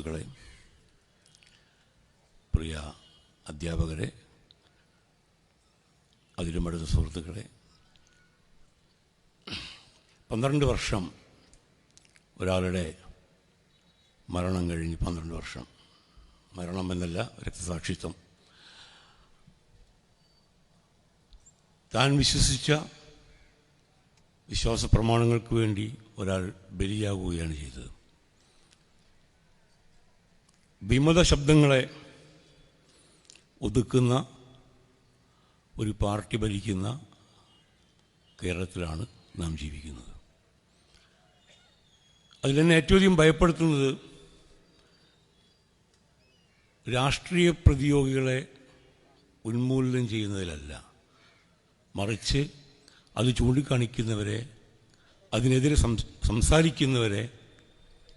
സുഹൃത്തുക്കളെ പ്രിയ അധ്യാപകരെ അതിലും സുഹൃത്തുക്കളെ പന്ത്രണ്ട് വർഷം ഒരാളുടെ മരണം കഴിഞ്ഞ് പന്ത്രണ്ട് വർഷം. മരണം എന്നല്ല രക്തസാക്ഷിത്വം. താൻ വിശ്വസിച്ച വിശ്വാസ പ്രമാണങ്ങൾക്ക് വേണ്ടി ഒരാൾ ബലിയാകുകയാണ് ചെയ്തത്. വിമത ശബ്ദങ്ങളെ ഒതുക്കുന്ന ഒരു പാർട്ടി ഭരിക്കുന്ന കേരളത്തിലാണ് നാം ജീവിക്കുന്നത്. അതിലെന്നെ ഏറ്റവും അധികം ഭയപ്പെടുത്തുന്നത് രാഷ്ട്രീയ പ്രതിയോഗികളെ ഉന്മൂലനം ചെയ്യുന്നതിലല്ല. മറിച്ച് അത് ചൂണ്ടിക്കാണിക്കുന്നവരെ അതിനെതിരെ സംസാരിക്കുന്നവരെ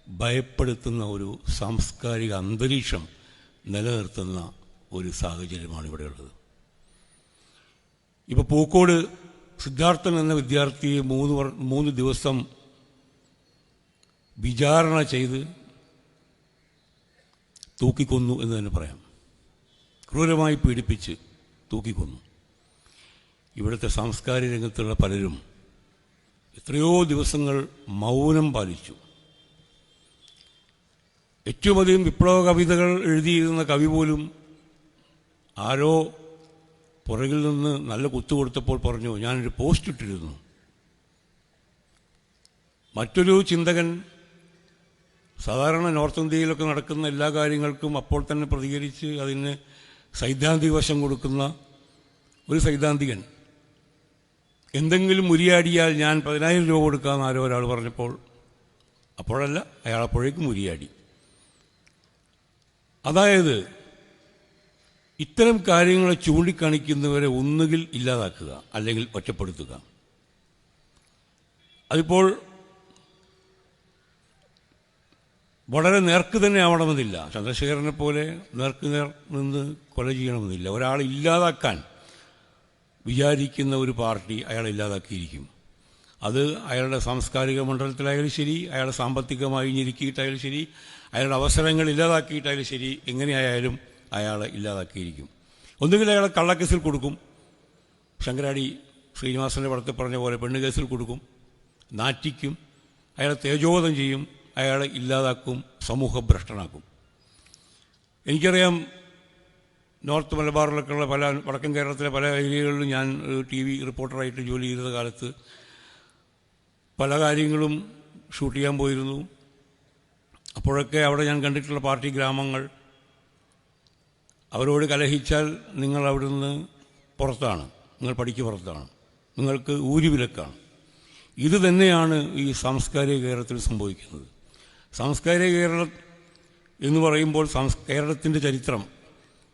ഭയപ്പെടുത്തുന്ന ഒരു സാംസ്കാരിക അന്തരീക്ഷം നിലനിർത്തുന്ന ഒരു സാഹചര്യമാണ് ഇവിടെയുള്ളത് ഇപ്പോൾ പൂക്കോട് സിദ്ധാർത്ഥൻ എന്ന വിദ്യാർത്ഥിയെ മൂന്ന് മൂന്ന് ദിവസം വിചാരണ ചെയ്ത് തൂക്കിക്കൊന്നു എന്ന് തന്നെ പറയാം. ക്രൂരമായി പീഡിപ്പിച്ച് തൂക്കിക്കൊന്നു. ഇവിടുത്തെ സാംസ്കാരിക രംഗത്തുള്ള പലരും എത്രയോ ദിവസങ്ങൾ മൗനം പാലിച്ചു. ഏറ്റവും അധികം വിപ്ലവ കവിതകൾ എഴുതിയിരുന്ന കവി പോലും ആരോ പുറകിൽ നിന്ന് നല്ല കുത്തു കൊടുത്തപ്പോൾ പറഞ്ഞു ഞാനൊരു പോസ്റ്റ് ഇട്ടിരുന്നു. മറ്റൊരു ചിന്തകൻ സാധാരണ നോർത്ത് ഇന്ത്യയിലൊക്കെ നടക്കുന്ന എല്ലാ കാര്യങ്ങൾക്കും അപ്പോൾ തന്നെ പ്രതികരിച്ച് അതിന് സൈദ്ധാന്തിക വശം കൊടുക്കുന്ന ഒരു സൈദ്ധാന്തികൻ. എന്തെങ്കിലും മുരിയാടിയാൽ ഞാൻ പതിനായിരം രൂപ കൊടുക്കാമെന്ന് ആരോ ഒരാൾ പറഞ്ഞപ്പോൾ അപ്പോഴല്ല അയാൾ അപ്പോഴേക്കും മുരിയാടി. അതായത് ഇത്തരം കാര്യങ്ങളെ ചൂണ്ടിക്കാണിക്കുന്നവരെ ഒന്നുകിൽ ഇല്ലാതാക്കുക അല്ലെങ്കിൽ ഒറ്റപ്പെടുത്തുക. അതിപ്പോൾ വളരെ നേർക്ക് തന്നെ ആവണമെന്നില്ല. ചന്ദ്രശേഖരനെ പോലെ നേർക്ക് നേർ നിന്ന് കൊല ചെയ്യണമെന്നില്ല. ഒരാൾ ഇല്ലാതാക്കാൻ വിചാരിക്കുന്ന ഒരു പാർട്ടി അയാൾ ഇല്ലാതാക്കിയിരിക്കും. അത് അയാളുടെ സാംസ്കാരിക മണ്ഡലത്തിലായാലും ശരി അയാളെ സാമ്പത്തികമായി ഞെരുക്കിയിട്ടായാലും ശരി അയാളുടെ അവസരങ്ങൾ ഇല്ലാതാക്കിയിട്ടായാലും ശരി എങ്ങനെയായാലും അയാൾ ഇല്ലാതാക്കിയിരിക്കും. ഒന്നുകിൽ അയാളെ കള്ളക്കേസിൽ കൊടുക്കും. ശങ്കരാടി ശ്രീനിവാസന്റെ പടത്തിൽ പറഞ്ഞ പോലെ പെണ്ണ് കേസിൽ കൊടുക്കും. നാറ്റിക്കും. അയാളെ തേജോവധം ചെയ്യും. അയാളെ ഇല്ലാതാക്കും. സമൂഹഭ്രഷ്ടനാക്കും എനിക്കറിയാം നോർത്ത് മലബാറിലൊക്കെയുള്ള പല വടക്കൻ കേരളത്തിലെ പല ഏരിയകളിലും ഞാൻ ടി വി റിപ്പോർട്ടറായിട്ട് ജോലി ചെയ്ത കാലത്ത് പല കാര്യങ്ങളും ഷൂട്ട് ചെയ്യാൻ പോയിരുന്നു. അപ്പോഴൊക്കെ അവിടെ ഞാൻ കണ്ടിട്ടുള്ള പാർട്ടി ഗ്രാമങ്ങൾ അവരോട് കലഹിച്ചാൽ നിങ്ങൾ അവിടുന്ന് പുറത്താണ് നിങ്ങൾ പഠിക്ക് പുറത്താണ് നിങ്ങൾക്ക് ഊരുവിലക്കാണ്. ഇത് തന്നെയാണ് ഈ സാംസ്കാരിക കേരളത്തിൽ സംഭവിക്കുന്നത്. സാംസ്കാരിക കേരളം എന്ന് പറയുമ്പോൾ സംസ് കേരളത്തിന്റെ ചരിത്രം.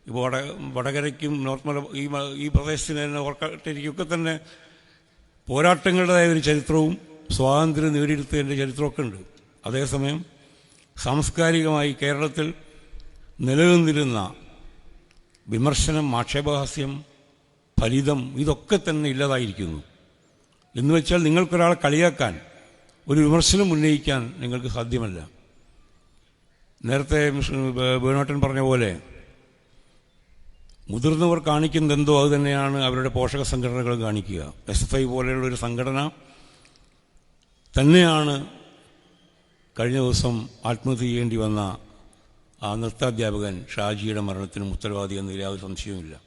ഇപ്പോൾ വട വടകരയ്ക്കും നോർത്ത് മല ഈ ഈ പ്രദേശത്തിന് തന്നെ ഓർക്കാട്ടിരിക്കൊക്കെ തന്നെ പോരാട്ടങ്ങളുടേതായ ഒരു ചരിത്രവും സ്വാതന്ത്ര്യം നേടിയെടുത്തതിന്റെ ചരിത്രമൊക്കെ ഉണ്ട്. അതേസമയം സാംസ്കാരികമായി കേരളത്തിൽ നിലനിന്നിരുന്ന വിമർശനം ആക്ഷേപഹാസ്യം ഫലിതം ഇതൊക്കെ തന്നെ ഇല്ലാതായിരിക്കുന്നു. എന്ന് വെച്ചാൽ നിങ്ങൾക്കൊരാളെ കളിയാക്കാൻ ഒരു വിമർശനം ഉന്നയിക്കാൻ നിങ്ങൾക്ക് സാധ്യമല്ല. നേരത്തെ വേണോട്ടൻ പറഞ്ഞ പോലെ മുതിർന്നവർ കാണിക്കുന്നത് എന്തോ അത് തന്നെയാണ് അവരുടെ പോഷക സംഘടനകൾ കാണിക്കുക. എസ് എഫ് ഐ പോലെയുള്ള ഒരു സംഘടന തന്നെയാണ് കഴിഞ്ഞ ദിവസം ആത്മഹത്യ ചെയ്യേണ്ടി വന്ന ആ നൃത്താധ്യാപകൻ ഷാജിയുടെ മരണത്തിനും ഉത്തരവാദി എന്നതിൽ യാതൊരു സംശയവുമില്ല.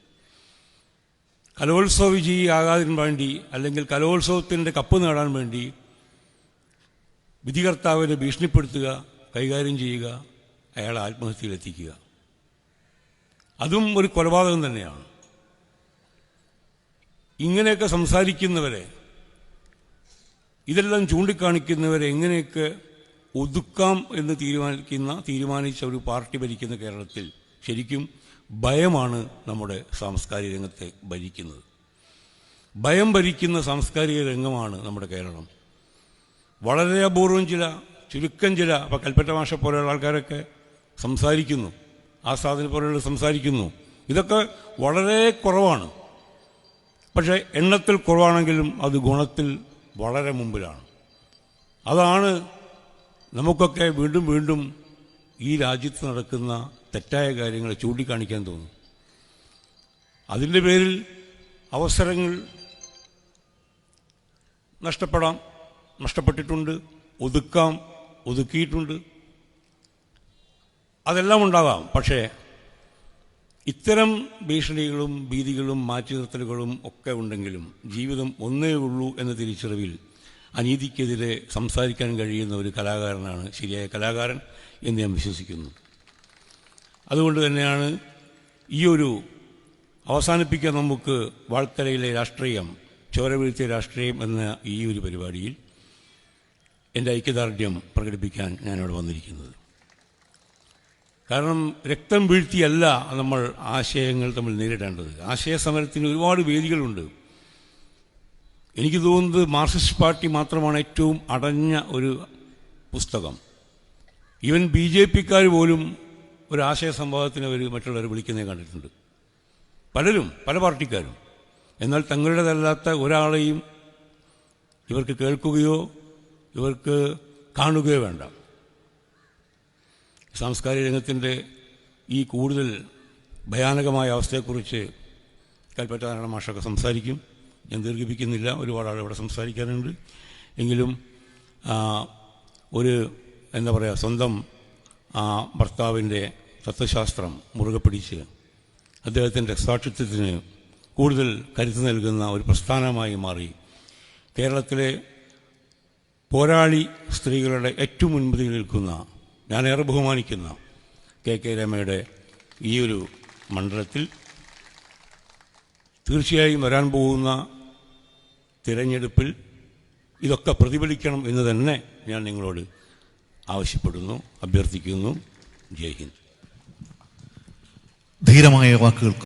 കലോത്സവ വിജയി ആകാതിന് വേണ്ടി അല്ലെങ്കിൽ കലോത്സവത്തിന്റെ കപ്പ് നേടാൻ വേണ്ടി വിധികർത്താവിനെ ഭീഷണിപ്പെടുത്തുക കൈകാര്യം ചെയ്യുക അയാളെ ആത്മഹത്യയിലെത്തിക്കുക. അതും ഒരു കൊലപാതകം തന്നെയാണ്. ഇങ്ങനെയൊക്കെ സംസാരിക്കുന്നവരെ ഇതെല്ലാം ചൂണ്ടിക്കാണിക്കുന്നവരെ എങ്ങനെയൊക്കെ ഒതുക്കാം എന്ന് തീരുമാനിക്കുന്ന തീരുമാനിച്ച ഒരു പാർട്ടി ഭരിക്കുന്ന കേരളത്തിൽ ശരിക്കും ഭയമാണ് നമ്മുടെ സാംസ്കാരിക രംഗത്തെ ഭരിക്കുന്നത്. ഭയം ഭരിക്കുന്ന സാംസ്കാരിക രംഗമാണ് നമ്മുടെ കേരളം. വളരെ അപൂർവം ചില ചുരുക്കം ചില അപ്പോൾ കൽപ്പറ്റ മാഷ പോലെയുള്ള ആൾക്കാരൊക്കെ സംസാരിക്കുന്നു. ആസാദിനെ പോലെയുള്ള സംസാരിക്കുന്നു. ഇതൊക്കെ വളരെ കുറവാണ്. പക്ഷേ എണ്ണത്തിൽ കുറവാണെങ്കിലും അത് ഗുണത്തിൽ വളരെ മുമ്പിലാണ്. അതാണ് നമുക്കൊക്കെ വീണ്ടും വീണ്ടും ഈ രാജ്യത്ത് നടക്കുന്ന തെറ്റായ കാര്യങ്ങളെ ചൂണ്ടിക്കാണിക്കാൻ തോന്നും. അതിന്റെ പേരിൽ അവസരങ്ങൾ നഷ്ടപ്പെടാം നഷ്ടപ്പെട്ടിട്ടുണ്ട് ഒതുക്കാം ഒതുക്കിയിട്ടുണ്ട്. അതെല്ലാം ഉണ്ടാകാം. പക്ഷേ ഇത്തരം ഭീഷണികളും ഭീതികളും മാറ്റി നിർത്തലുകളും ഒക്കെ ഉണ്ടെങ്കിലും ജീവിതം ഒന്നേ ഉള്ളൂ എന്ന തിരിച്ചറിവിൽ അനീതിക്കെതിരെ സംസാരിക്കാൻ കഴിയുന്ന ഒരു കലാകാരനാണ് ശരിയായ കലാകാരൻ എന്ന് ഞാൻ വിശ്വസിക്കുന്നു. അതുകൊണ്ട് തന്നെയാണ് ഈ ഒരു അവസാനിപ്പിക്കാൻ നമുക്ക് വാൾക്കരയിലെ രാഷ്ട്രീയം ചോര വീഴ്ച രാഷ്ട്രീയം എന്ന ഈ ഒരു പരിപാടിയിൽ എന്റെ ഐക്യദാർഢ്യം പ്രകടിപ്പിക്കാൻ ഞാനിവിടെ വന്നിരിക്കുന്നത്. കാരണം രക്തം വീഴ്ത്തിയല്ല നമ്മൾ ആശയങ്ങൾ തമ്മിൽ നേരിടേണ്ടത്. ആശയ സമരത്തിന് ഒരുപാട് വേദികളുണ്ട്. എനിക്ക് തോന്നുന്നത് മാർക്സിസ്റ്റ് പാർട്ടി മാത്രമാണ് ഏറ്റവും അടഞ്ഞ ഒരു പുസ്തകം. ഈവൻ ബി ജെ പിക്കാർ പോലും ഒരു ആശയ സംവാദത്തിന് അവർ മറ്റുള്ളവരെ വിളിക്കുന്നത് കണ്ടിട്ടുണ്ട്. പലരും പല പാർട്ടിക്കാരും. എന്നാൽ തങ്ങളുടേതല്ലാത്ത ഒരാളെയും ഇവർക്ക് കേൾക്കുകയോ ഇവർക്ക് കാണുകയോ വേണ്ട. സാംസ്കാരിക രംഗത്തിന്റെ ഈ കൂടുതൽ ഭയാനകമായ അവസ്ഥയെക്കുറിച്ച് കൽപ്പറ്റ നാരായണ മാഷൊക്കെ സംസാരിക്കും. ഞാൻ ദീർഘിപ്പിക്കുന്നില്ല. ഒരുപാട് ആൾ ഇവിടെ സംസാരിക്കാനുണ്ട്. എങ്കിലും ഒരു എന്താ പറയുക സ്വന്തം ആ, ഭർത്താവിന്റെ തത്വശാസ്ത്രം മുറുകെ പിടിച്ച് അദ്ദേഹത്തിന്റെ സാക്ഷിത്വത്തിന് കൂടുതൽ കരുത്ത് നൽകുന്ന ഒരു പ്രസ്ഥാനമായി മാറി. കേരളത്തിലെ പോരാളി സ്ത്രീകളുടെ ഏറ്റവും മുൻപതിൽ നിൽക്കുന്ന ഞാനേറെ ബഹുമാനിക്കുന്ന കെ കെ രമയുടെ ഈ ഒരു മണ്ഡലത്തിൽ തീർച്ചയായും വരാൻ പോകുന്ന തിരഞ്ഞെടുപ്പിൽ ഇതൊക്കെ പ്രതിഫലിക്കണം എന്ന് തന്നെ ഞാൻ നിങ്ങളോട് ആവശ്യപ്പെടുന്നു അഭ്യർത്ഥിക്കുന്നു. ജയ് ഹിന്ദ്. ധീരമായ വാക്കുകൾ